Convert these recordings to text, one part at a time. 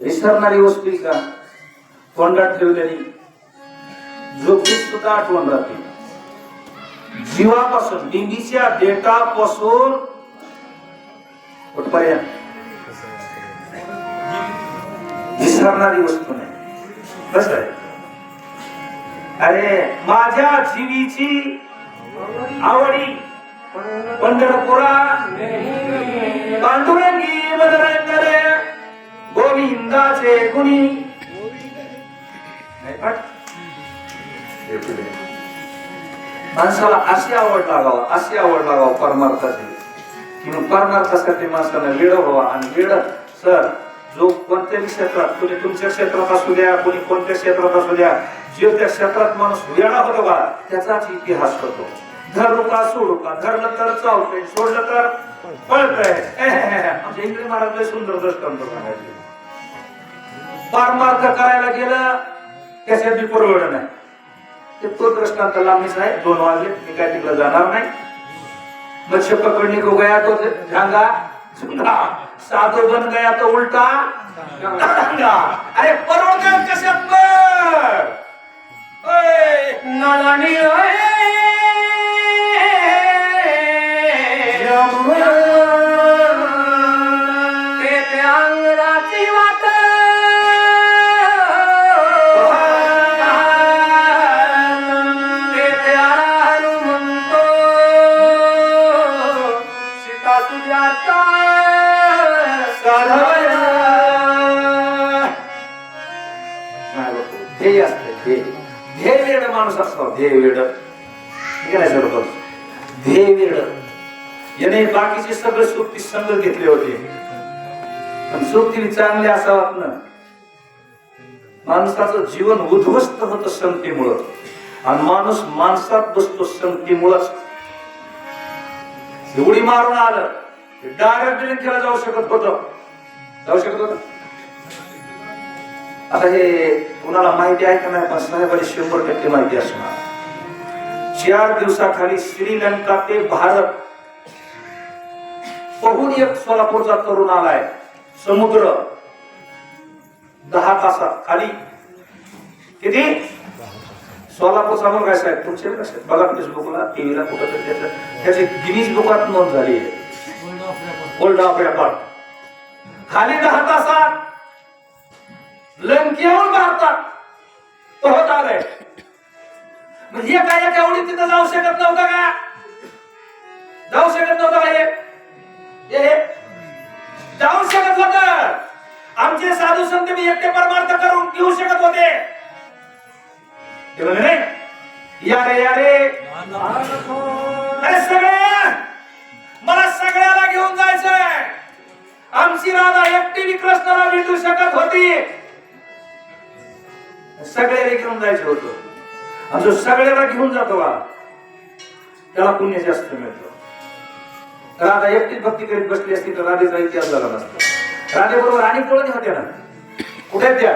विसरणारी वस्तू आहे का? तोंडात ठेवलेली. झोपीत सुद्धा आठवण राहते. जीवापासून लिंगीच्या डेटापासून कुठपर्यंत विसरणारी वस्तू नाही कस आहे अरे माझ्या जीवीची आवडी पंढरपुरा पांडुरंगी मनरंगरे गोविंदाचे गुणी नाही पाठ? हे पुढे. माणसाला अशी आवड लागावा अशी आवड लागावा परमार्थाची. की परमार्थासाठी माणसाला वेळ व्हावा आणि वेळ सर जो कोणत्याही क्षेत्रात कोणी तुमच्या क्षेत्रात असू द्या कोणी कोणत्या क्षेत्रात असू द्या जे त्या क्षेत्रात माणूस वेळा होतो का त्याचाच इतिहास करतो धरलो का सोडू का धरलं तर चावतंय सोडलं तर पळतंय. आमच्या इंग्रज महाराज सुंदर दृष्टांत सांगायचे पारमार्थ करायला गेलं त्याच्यात बी परवड नाही. ते तो दृष्टांत लांबीच आहे दोन वाजले. मी काय तिकडे जाणार नाही. मत्स्य पकडणी को गया तो झांगा. झुंगा साधू बन गया तो उलटा. डांगा. अरे परवड कशात नालानी ध्येय असतं ध्येय. ध्येय वेड माणूस असतो ध्येय वेड. करायचं ध्येय वेड. याने बाकीचे सगळे सुट्टी संग घेतले होते. पण सुट्टी चांगले असावात ना माणसाचं जीवन उद्ध्वस्त होत संगतीमुळं. आणि माणूस माणसात बसतो संगतीमुळंच. एवढी मारून आलं डायरेक्ट बिलिंग केला जाऊ शकत होत. जाऊ शकत होतं. आता हे कुणाला माहिती आहे का नाही? पण साहेबांनी शंभर टक्के माहिती असणार. चार दिवसाखाली श्रीलंका ते भारत. पहून एक सोलापूरचा तरुण आलाय. समुद्र. दहा तासात खाली. किती? सोलापूरचा मग काय साहेब. तुमचे कसे बघा फेसबुकला टीव्हीला कुठं तरी त्याची गिनीज बुकात नोंद झाली आहे. ओल्ड ऑफ रेकॉर्ड खाली दहा तासात. लंकेहून भारतात. तो होत आलाय म्हणजे काय एका एवढी तिथं जाऊ शकत नव्हतं का? जाऊ शकत नव्हतं का हे? जाऊ शकत होत. आमचे साधू संत मी एकटे परमार्थ करून घेऊ शकत होते. ते म्हणले नाही या रे या रे. अरे सगळे मला सगळ्याला घेऊन जायचंय. आमची राधा एकटी कृष्णाला भेटू शकत होती. सगळ्याला घेऊन जायचं होतं. आणि जो सगळ्याला घेऊन जातो का त्याला पुण्य जास्त मिळतं. राधा एकटीच भक्ती करीत बसली असती तर राधेचा इतिहास झाला नसता. राधेबरोबर आणि कोणी होत्या ना. कुठे त्या?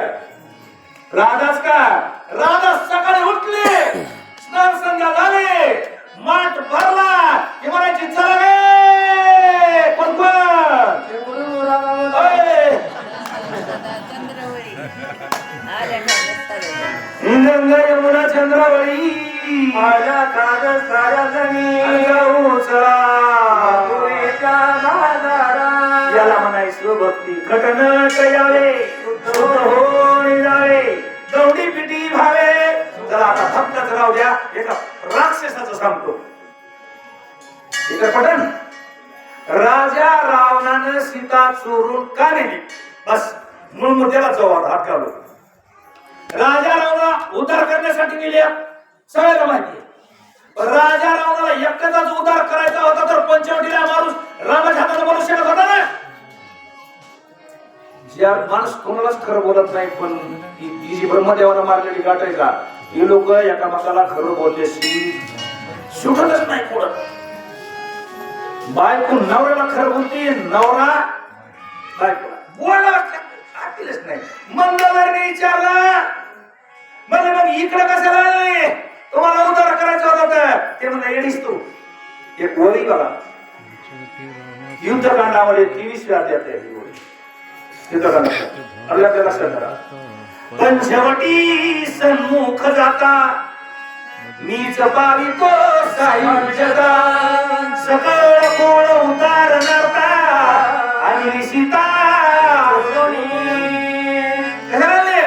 राधाच का? राधा सकाळी उठले स्नान संध्या झाले माठ भरला हे म्हणायची चला माझ्या काग साऱ्या जणी अंगाऊ चला बाजारा याला म्हणायचं भक्ती घटन यावे शुद्ध होऊन हो, जावे दौडी पिटी भावे. चला आता भक्तच राहू द्या. एका राक्षसाचं सांगतो. इकडे पटन. राजा रावणानं सीता चोरून का नेली? बस म्हणून मग त्याला जाऊ आता हात राजा रावणा उद्धार करण्यासाठी नेल्या सगळ्यांना माहिती राजा रावणाला एकटाच उद्धार करायचा होता तर पंचवटीला माणूस रामाच्या हाताने बोलू शकत होता ना? ज्या माणूस कोणालाच खरं बोलत नाही पण ही जी ब्रह्मदेवाला मारलेली गाठ आहे का हे लोक एकामेकाला खरं बोलल्याशी सुटतच नाही पुढं बायको नवऱ्याला खरं बोलते नवरा बायको बोलायला आतीलच नाही. मंगळवारी विचारला. म्हणजे मग इकडं कसं आले? तुम्हाला उद्धार करायचं होतं ते म्हणजे येडीस तू. एक ओळी बघा. युद्धकांडामध्ये तेवीस अध्याय आहे लक्षात करा सन्मुख जाता. मीच पावितो साई जगा सकळ कोळ उतारणार